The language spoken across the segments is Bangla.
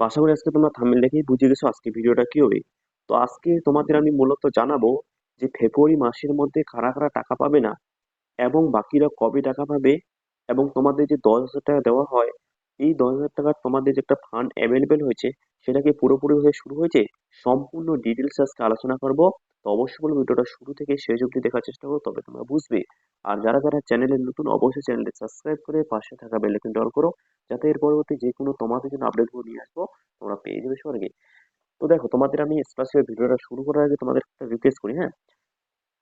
তো আশা করি আজকে তোমরা থামেল দেখেই বুঝে গেছো আজকে ভিডিওটা কি হবে। তো আজকে তোমাদের আমি মূলত জানাব যে ফেব্রুয়ারি মাসের মধ্যে কারা কারা টাকা পাবে না এবং বাকিরা কবে টাকা পাবে এবং তোমাদের যে দশ হাজার টাকা দেওয়া হয় এই দশ হাজার টাকার তোমাদের যে একটা ফান্ড অ্যাভেলেবেল হয়েছে সেটা কি পুরোপুরি ভাবে শুরু হয়েছে, সম্পূর্ণ ডিটেলস আজকে আলোচনা করব। তো অবশ্যই বলব ভিডিওটা শুরু থেকে শেষ অবধি দেখার চেষ্টা করো, তবে তোমরা বুঝবে। আর যারা যারা চ্যানেলে নতুন, অবশ্যই চ্যানেলটি সাবস্ক্রাইব করে পাশে থাকা বেল আইকনটি অন করো, যাতে এর পরবর্তী যে কোনো তোমাদের জন্য আপডেটগুলো নিয়ে আসব, তোমরা পেয়ে যাবে সবার আগে তো দেখো, তোমাদের আমি স্পেশাল ভিডিওটা শুরু করার আগে তোমাদের একটা রিকোয়েস্ট করি হ্যাঁ?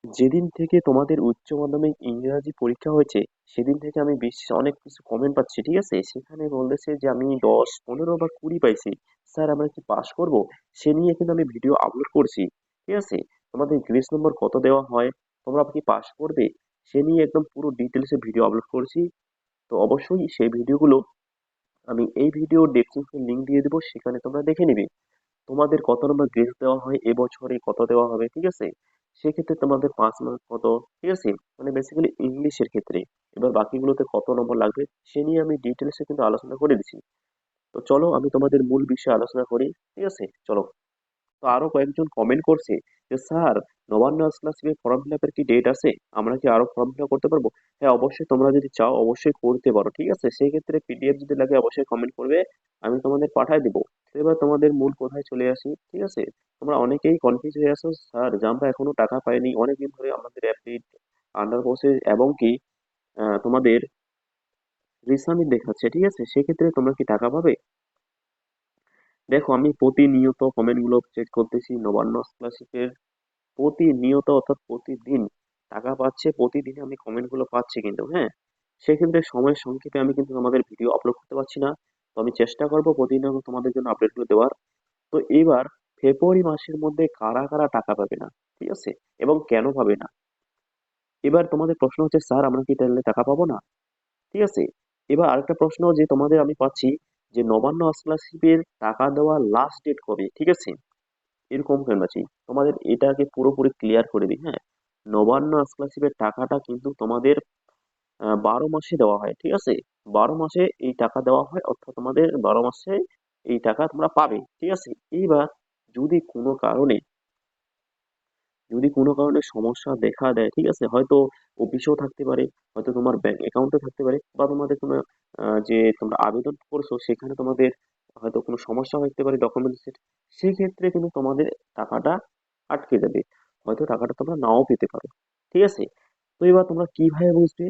যেদিন থেকে তোমাদের উচ্চ মাধ্যমিক ইংরাজি পরীক্ষা হয়েছে, সেদিন থেকে আমি বেশ অনেক কিছু কমেন্ট পাচ্ছি, ঠিক আছে? সেখানে বলতেছে যে, আমি দশ, পনেরো বা কুড়ি পাইছি। স্যার, আমরা কি পাস করব? সে নিয়ে কিন্তু আমি ভিডিও আপলোড করছি, ঠিক আছে? তোমাদের গ্রেস নম্বর কত দেওয়া হয়, তোমরা কি পাস করবে? সে নিয়ে একদম পুরো ডিটেলসে ভিডিও আপলোড করছি। তো অবশ্যই সেই ভিডিওগুলো আমি এই ভিডিও ডেসক্রিপশন লিঙ্ক দিয়ে দেবো, সেখানে তোমরা দেখে নিবে। তোমাদের কত নম্বর গ্রেস দেওয়া হয়, এবছরে কত দেওয়া হবে, ঠিক আছে? সেক্ষেত্রে তোমাদের পাঁচ মার্ক কত? ঠিক আছে মানে বেসিক্যালি ইংলিশের ক্ষেত্রে। এবার বাকিগুলোতে কত নম্বর লাগবে, সে নিয়ে আমি ডিটেলসে কিন্তু আলোচনা করে দিছি তো চলো আমি তোমাদের মূল বিষয়ে আলোচনা করি। ঠিক আছে চলো। তো আরও কয়েকজন কমেন্ট করছে যে, স্যার, নবান্ন স্কলারশিপের ফর্ম ফিল কি ডেট আছে? আমরা কি আরও ফর্ম ফিল করতে পারব? হ্যাঁ অবশ্যই তোমরা যদি চাও, অবশ্যই করতে পারো, ঠিক আছে? সেই ক্ষেত্রে পিডিএফ যদি লাগে, অবশ্যই কমেন্ট করবে, আমি তোমাদের পাঠায় দিব। এবার তোমাদের মূল কোথায় চলে আসি, ঠিক আছে? তোমরা অনেকেই কনফিউজ হয়ে আসো স্যার যে আমরা এখনও টাকা পাইনি অনেকদিন ধরে আমাদের অ্যাপডেট আন্ডার প্রসেস এবং কি তোমাদের রিসামিট দেখাচ্ছে, ঠিক আছে? সেক্ষেত্রে তোমরা কি টাকা পাবে? দেখো, আমি প্রতিনিয়ত কমেন্টগুলো চেক করতেছি, নবান্ন স্কলারশিপের প্রতিনিয়ত অর্থাৎ প্রতিদিন টাকা পাচ্ছে, প্রতিদিন আমি কমেন্টগুলো পাচ্ছি কিন্তু হ্যাঁ? সেক্ষেত্রে সময়ের সংক্ষেপে আমি কিন্তু তোমাদের ভিডিও আপলোড করতে পারছি না। তো আমি চেষ্টা করব প্রতিদিন তোমাদের জন্য আপডেটগুলো দেওয়ার। তো এবার ফেব্রুয়ারি মাসের মধ্যে কারা কারা টাকা পাবে না? ঠিক আছে? এবং কেন পাবে না? এবার তোমাদের প্রশ্ন হচ্ছে, স্যার, আমরা কি তাহলে টাকা পাবো না? ঠিক আছে? এবার আরেকটা প্রশ্ন যে তোমাদের আমি পাচ্ছি যে নবান্ন স্কলারশিপের টাকা দেওয়া লাস্ট ডেট কবে, ঠিক আছে? এরকম কেন আছে তোমাদের এটাকে পুরোপুরি ক্লিয়ার করে দিই হ্যাঁ? নবান্ন স্কলারশিপের টাকাটা কিন্তু তোমাদের বারো মাসে দেওয়া হয়, ঠিক আছে? বারো মাসে এই টাকা দেওয়া হয়, অর্থাৎ তোমাদের বারো মাসে এই টাকা তোমরা পাবে, ঠিক আছে? এইবার যদি কোনো কারণে যদি কোনো কারণে সমস্যা দেখা দেয়, ঠিক আছে? হয়তো অফিসেও থাকতে পারে, হয়তো তোমার ব্যাংক অ্যাকাউন্টে থাকতে পারে, বা তোমাদের কোনো যে তোমরা আবেদন করছ, সেখানে তোমাদের হয়তো কোনো সমস্যা হতে পারে ডকুমেন্টসের সেক্ষেত্রে কিন্তু তোমাদের টাকাটা আটকে যাবে। হয়তো টাকাটা তোমরা নাও পেতে পারো, ঠিক আছে? তো এবার তোমরা কীভাবে বুঝবে?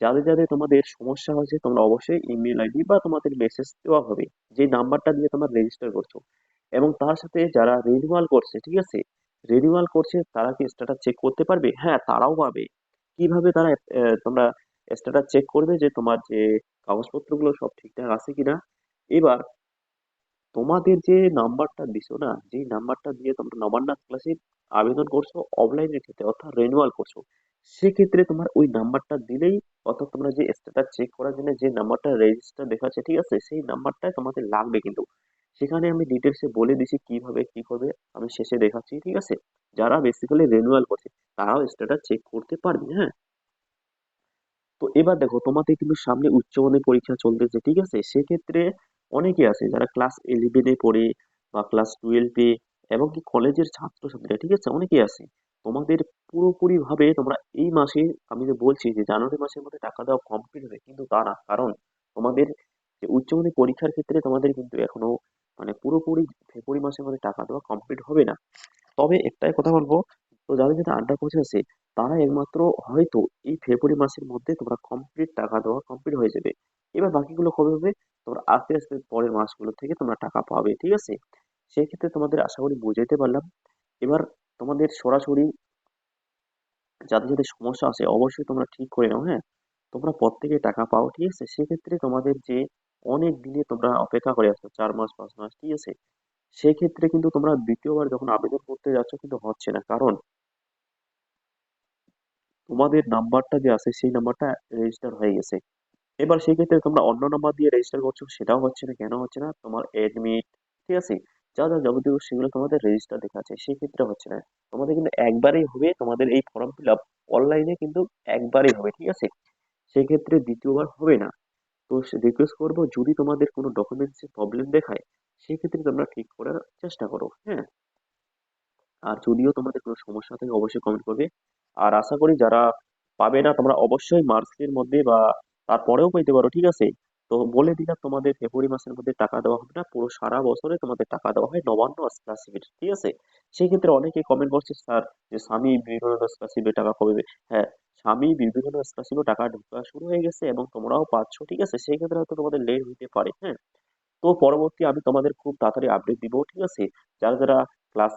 যাদের যাদের তোমাদের সমস্যা হয়েছে, তোমরা অবশ্যই ইমেল আইডি বা তোমাদের মেসেজ দেওয়া হবে, যে নাম্বারটা দিয়ে তোমরা রেজিস্টার করছ। এবং তার সাথে যারা রিনিউয়াল করছে, ঠিক আছে? রিনিউয়াল করছে, তারা কি স্ট্যাটাস চেক করতে পারবে? হ্যাঁ তারাও পাবে। কীভাবে তারা তোমরা স্ট্যাটাস চেক করবে যে তোমার যে কাগজপত্রগুলো সব ঠিকঠাক আছে কিনা? এবার, তোমাদের যে নাম্বারটা দিছো না যে নাম্বারটা দিয়ে তোমরা নবান্ন ক্লাসে আবেদন করছ অফলাইনের ক্ষেত্রে অর্থাৎ রিনিউয়াল করছ, সেক্ষেত্রে তোমার ওই নাম্বারটা দিলেই অর্থাৎ তোমরা যে স্ট্যাটাস চেক করার জন্য যে নাম্বারটা রেজিস্টার দেখাচ্ছে, ঠিক আছে? সেই নাম্বারটাই তোমাদের লাগবে কিন্তু। সেখানে আমি ডিটেলসে বলে দিছি কীভাবে কি করবে আমি শেষে দেখাচ্ছি, ঠিক আছে? যারা বেসিক্যালি রিনিউয়াল করছে, তারাও স্ট্যাটাস চেক করতে পারবে হ্যাঁ? তো এবার দেখো, তোমাদের কিন্তু সামনে উচ্চমাধ্যমিক পরীক্ষা চলতেছে, ঠিক আছে? সেক্ষেত্রে অনেকে আছে যারা ক্লাস ইলেভেনে পড়ে বা ক্লাস টুয়েলভে এবং কি কলেজের ছাত্রছাত্রীরা, ঠিক আছে? অনেকেই আছে। তোমাদের পুরোপুরি ভাবে তোমরা এই মাসে, আমি যে বলছি যে জানুয়ারি মাসের মধ্যে টাকা দেওয়া কমপ্লিট হবে, কিন্তু তা না। কারণ তোমাদের যে উচ্চমাধ্যমিক পরীক্ষার ক্ষেত্রে তোমাদের কিন্তু এখনও মানে পুরোপুরি ফেব্রুয়ারি মাসের মধ্যে টাকা দেওয়া কমপ্লিট হবে না। তবে একটাই কথা বলব, তো যাদের যাদের আন্ডার কোচ আছে তারা একমাত্র হয়তো এই ফেব্রুয়ারি মাসের মধ্যে তোমরা কমপ্লিট টাকা দেওয়া কমপ্লিট হয়ে যাবে। এবার বাকিগুলো কবে হবে? তোমরা আস্তে আস্তে পরের মাসগুলো থেকে তোমরা টাকা পাবে, ঠিক আছে? সেক্ষেত্রে তোমাদের আশা করি বুঝাইতে পারলাম। এবার তোমাদের সরাসরি যাদের যাদের সমস্যা আছে, অবশ্যই তোমরা ঠিক করে নাও হ্যাঁ? তোমরা প্রত্যেকে টাকা পাও, ঠিক আছে? সেক্ষেত্রে তোমাদের যে অনেক দিনে তোমরা অপেক্ষা করে আসছো চার মাস, পাঁচ মাস, ঠিক আছে? সেক্ষেত্রে কিন্তু তোমরা দ্বিতীয়বার যখন আবেদন করতে যাচ্ছ কিন্তু হচ্ছে না। কারণ তোমাদের নাম্বারটা যে আছে, সেই নাম্বারটা রেজিস্টার হয়ে গেছে। এবার সেই ক্ষেত্রে তোমরা অন্য নাম্বার দিয়ে রেজিস্টার করছ, সেটাও হচ্ছে না, কেন হচ্ছে না? তোমার এডমিট ঠিক আছে? যা যা যাবতীয় সেগুলো তোমাদের রেজিস্টার দেখাচ্ছে সেই ক্ষেত্রে হচ্ছে না। তোমাদের কিন্তু একবারেই হবে, তোমাদের এই ফর্ম ফিল আপ অনলাইনে কিন্তু একবারেই হবে, ঠিক আছে? সেক্ষেত্রে দ্বিতীয়বার হবে না। তো রিকোয়েস্ট করব, যদি তোমাদের কোনো ডকুমেন্টসে প্রবলেম দেখায়, সেক্ষেত্রে তোমরা ঠিক করার চেষ্টা করো হ্যাঁ? আর যদিও তোমাদের কোনো সমস্যা থাকে, অবশ্যই কমেন্ট করবে। আর আশা করি যারা পাবে না, তোমরা অবশ্যই মার্কসের মধ্যে বা তারপরেও পেতে পারো, ঠিক আছে? তো বলে দিলাম তোমাদের ফেব্রুয়ারি মাসের মধ্যে টাকা দেওয়া হবে না। পুরো সারা বছরে তোমাদের টাকা দেওয়া হয় নবান্ন স্কলারশিপের ঠিক আছে? সেই ক্ষেত্রে অনেকে কমেন্ট করছে, স্যার, যে স্বামী বিবেকানন্দ স্কলারশিপে টাকা কবে হ্যাঁ স্বামী বিবেকানন্দ স্কলারশিপে টাকা ঢোকা শুরু হয়ে গেছে এবং তোমরাও পাচ্ছ, ঠিক আছে? সেই ক্ষেত্রে হয়তো তোমাদের লেট হতে পারে হ্যাঁ? তো পরবর্তী আমি তোমাদের খুব তাড়াতাড়ি আপডেট দিব, ঠিক আছে? যারা যারা ক্লাস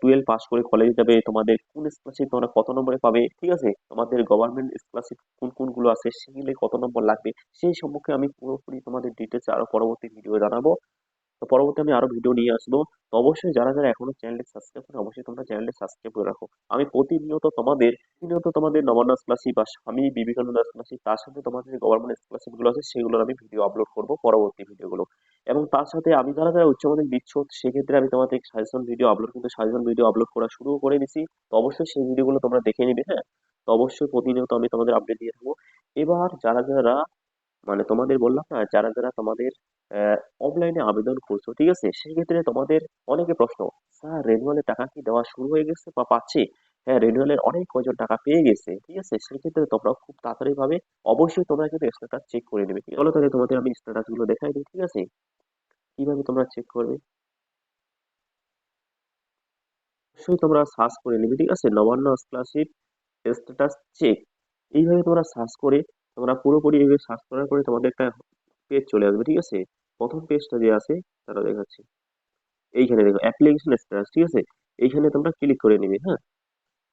টুয়েলভ পাস করে কলেজে যাবে, তোমাদের কোন স্কলারশিপ তোমরা কত নম্বরে পাবে, ঠিক আছে? তোমাদের গভর্নমেন্ট স্কলারশিপ কোন কোনগুলো আছে, সেগুলি কত নম্বর লাগবে, সেই সম্পর্কে আমি পুরোপুরি তোমাদের ডিটেলস আরও পরবর্তী ভিডিও জানাব। তো পরবর্তী আমি আরও ভিডিও নিয়ে আসব। তো অবশ্যই যারা যারা এখনও চ্যানেলটি সাবস্ক্রাইব করে অবশ্যই তোমরা চ্যানেলটি সাবস্ক্রাইব করে রাখো। আমি প্রতিনিয়ত তোমাদের প্রতিনিয়ত তোমাদের নবান্ন স্কলারশিপ বা স্বামী বিবেকানন্দ স্কলারশিপ তার সাথে তোমাদের গভর্নমেন্ট স্কলারশিপগুলো আছে, সেগুলোর আমি ভিডিও আপলোড করব পরবর্তী ভিডিওগুলো এবং তার সাথে আমি যারা যারা উচ্চ মাধ্যমিক দিচ্ছ, সেক্ষেত্রে আমি তোমাদের সাজেশন ভিডিও আপলোড কিন্তু সাজেশন ভিডিও আপলোড করা শুরু করে দিছি। তো অবশ্যই সেই ভিডিওগুলো তোমরা দেখে নিবে হ্যাঁ? তো অবশ্যই প্রতিনিয়ত আমি তোমাদের আপডেট দিয়ে থাকব। এবার যারা যারা মানে তোমাদের বললাম না, যারা যারা তোমাদের অফলাইনে আবেদন করছ, ঠিক আছে? সেক্ষেত্রে তোমাদের অনেকে প্রশ্ন, স্যার রেনুয়ালের টাকা কি দেওয়া শুরু হয়ে গেছে বা পাচ্ছে? হ্যাঁ রেনুয়ালের অনেক কয়জন টাকা পেয়ে গেছে, ঠিক আছে? সেক্ষেত্রে তোমরা খুব তাড়াতাড়ি ভাবে অবশ্যই তোমরা কিন্তু স্ট্যাটাস চেক করে নেবে চলো তাহলে তোমাদের আমি স্ট্যাটাসগুলো দেখাই দিই, ঠিক আছে? কীভাবে তোমরা চেক করবে? অবশ্যই তোমরা সার্চ করে নিবে, ঠিক আছে? নবান্ন স্কলারশিপ স্ট্যাটাস চেক এইভাবে তোমরা সার্চ করে, তোমরা পুরোপুরি এইভাবে সার্চ করার পরে তোমাদের একটা পেজ চলে আসবে, ঠিক আছে? প্রথম পেজটা যে আছে তারা দেখাচ্ছি। এইখানে দেখো অ্যাপ্লিকেশন স্ট্যাটাস ঠিক আছে? এইখানে তোমরা ক্লিক করে নিবে হ্যাঁ?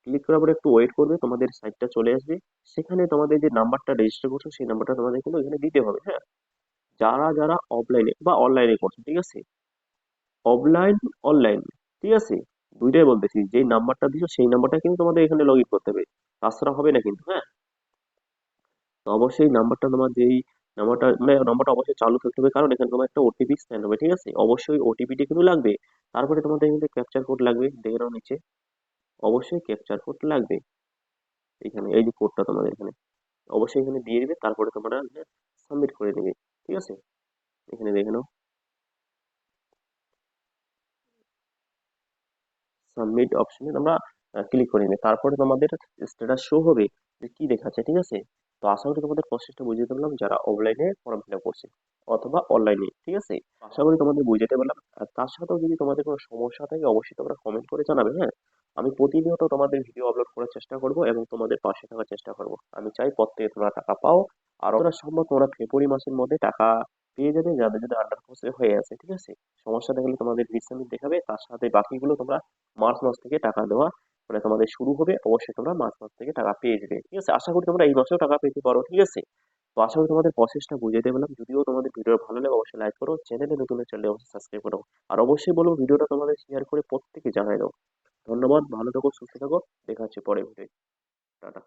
ক্লিক করার পরে একটু ওয়েট করবে, তোমাদের সাইটটা চলে আসবে। সেখানে তোমাদের যে নাম্বারটা রেজিস্টার করছ, সেই নাম্বারটা তোমাদের কিন্তু এখানে দিতে হবে হ্যাঁ? যারা যারা অফলাইনে বা অনলাইনে করছ, ঠিক আছে? অফলাইন অনলাইন ঠিক আছে? দুইটাই বলতেছি যে নাম্বারটা দিছো, সেই নাম্বারটা কিন্তু তোমাদের এখানে লগ করতে হবে। তাছাড়া হবে না কিন্তু হ্যাঁ? তো অবশ্যই নাম্বারটা তোমার যেই নাম্বারটা মানে নাম্বারটা অবশ্যই চালু থাকতে হবে, কারণ এখানে তোমার একটা ওটিপি স্ক্যান হবে, ঠিক আছে? অবশ্যই ওটিপিটি কিন্তু লাগবে। তারপরে তোমাদের এখানে ক্যাপচার কোড লাগবে, দেখে নাও নিচে। অবশ্যই ক্যাপচার কোড লাগবে। এখানে এই যে কোডটা তোমাদের এখানে। অবশ্যই এখানে দিয়ে দিবে, তারপরে তোমরা সাবমিট করে দেবে ঠিক আছে? এখানে দেখে নাও। সাবমিট অপশনে তোমরা ক্লিক করে নেবে। তারপরে তোমাদের স্ট্যাটাস শো হবে যে কি দেখাচ্ছে, ঠিক আছে? তো আশা করি তোমাদের প্রসেসটা বুঝিয়ে দিলাম যারা অফলাইনে ফর্ম ফিল করছে অথবা অনলাইনে ঠিক আছে? আশা করি তোমাদের বুঝাতে পারলাম। আর তার সাথেও যদি তোমাদের কোনো সমস্যা থাকে, অবশ্যই তোমরা কমেন্ট করে জানাবে হ্যাঁ? আমি প্রতিনিয়ত তোমাদের ভিডিও আপলোড করার চেষ্টা করব এবং তোমাদের পাশে থাকার চেষ্টা করব। আমি চাই প্রত্যেকে তোমরা টাকা পাও, আর ওরা সম্ভব তোমরা ফেব্রুয়ারি মাসের মধ্যে টাকা পেয়ে যাবে যাদের যাদের আন্ডার প্রসেস হয়ে আছে, ঠিক আছে? সমস্যা দেখলে তোমাদের রিসাবমিট দেখাবে, তার সাথে বাকিগুলো তোমরা মার্চ মাস থেকে টাকা দেওয়া মানে তোমাদের শুরু হবে, অবশ্যই তোমরা মার্চ মাস থেকে টাকা পেয়ে যাবে, ঠিক আছে? আশা করি তোমরা এই মাসেও টাকা পেতে পারো, ঠিক আছে? তো আশা করি তোমাদের প্রসেসটা বুঝিয়ে পারলাম যদিও তোমাদের ভিডিও ভালো লাগে, অবশ্যই লাইক করো চ্যানেলে নতুন চ্যানেলে অবশ্যই সাবস্ক্রাইব করো আর অবশ্যই বলব ভিডিওটা তোমাদের শেয়ার করে প্রত্যেকে জানাই দাও। ধন্যবাদ ভালো থাকো সুস্থ থাকো দেখা হচ্ছে পরে ভিডিও টাটা।